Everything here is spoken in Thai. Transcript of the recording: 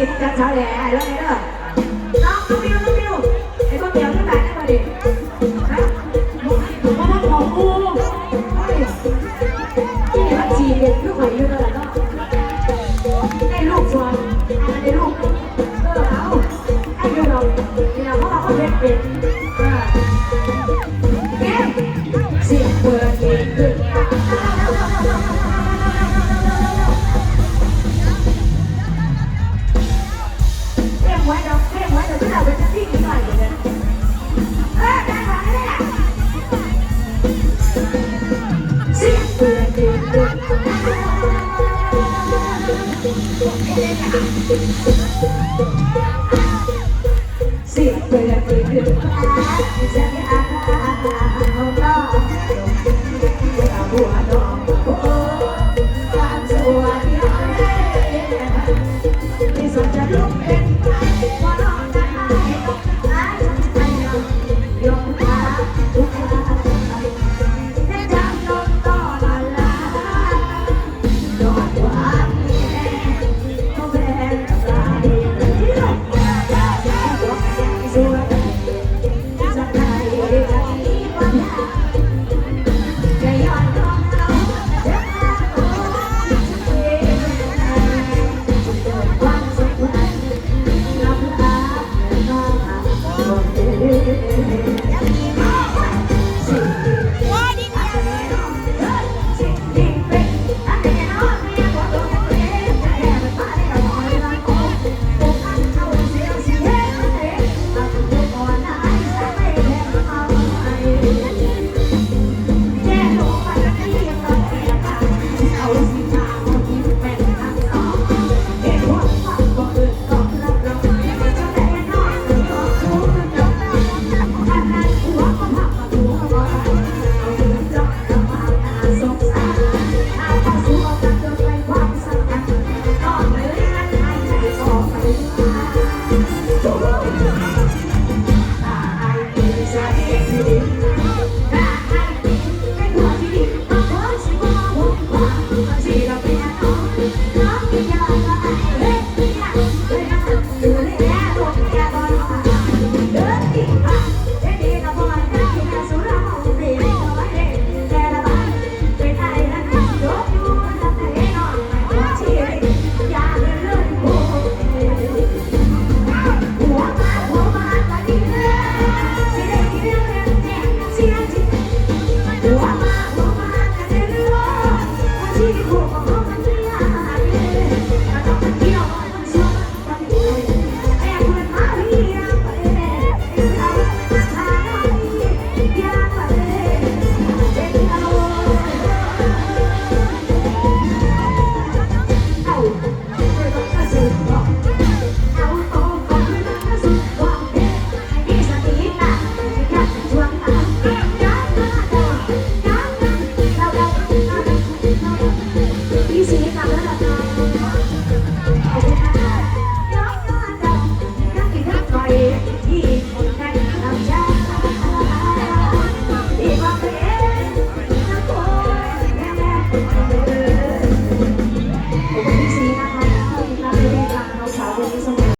จัดเช้าแหล่แล้วไงเด้อน้องน้องมิวน้องมิวไอ้พวกเดียวที่ไหนได้มาดิฮะมาทำของกูที่มันจีเด็ดลูกหอยอยู่เลยเนาะได้ลูกชวนได้ลูกเออเอาไอ้ลูเราที่เราเพราะเราก็เด็ดเป็น เสียงเ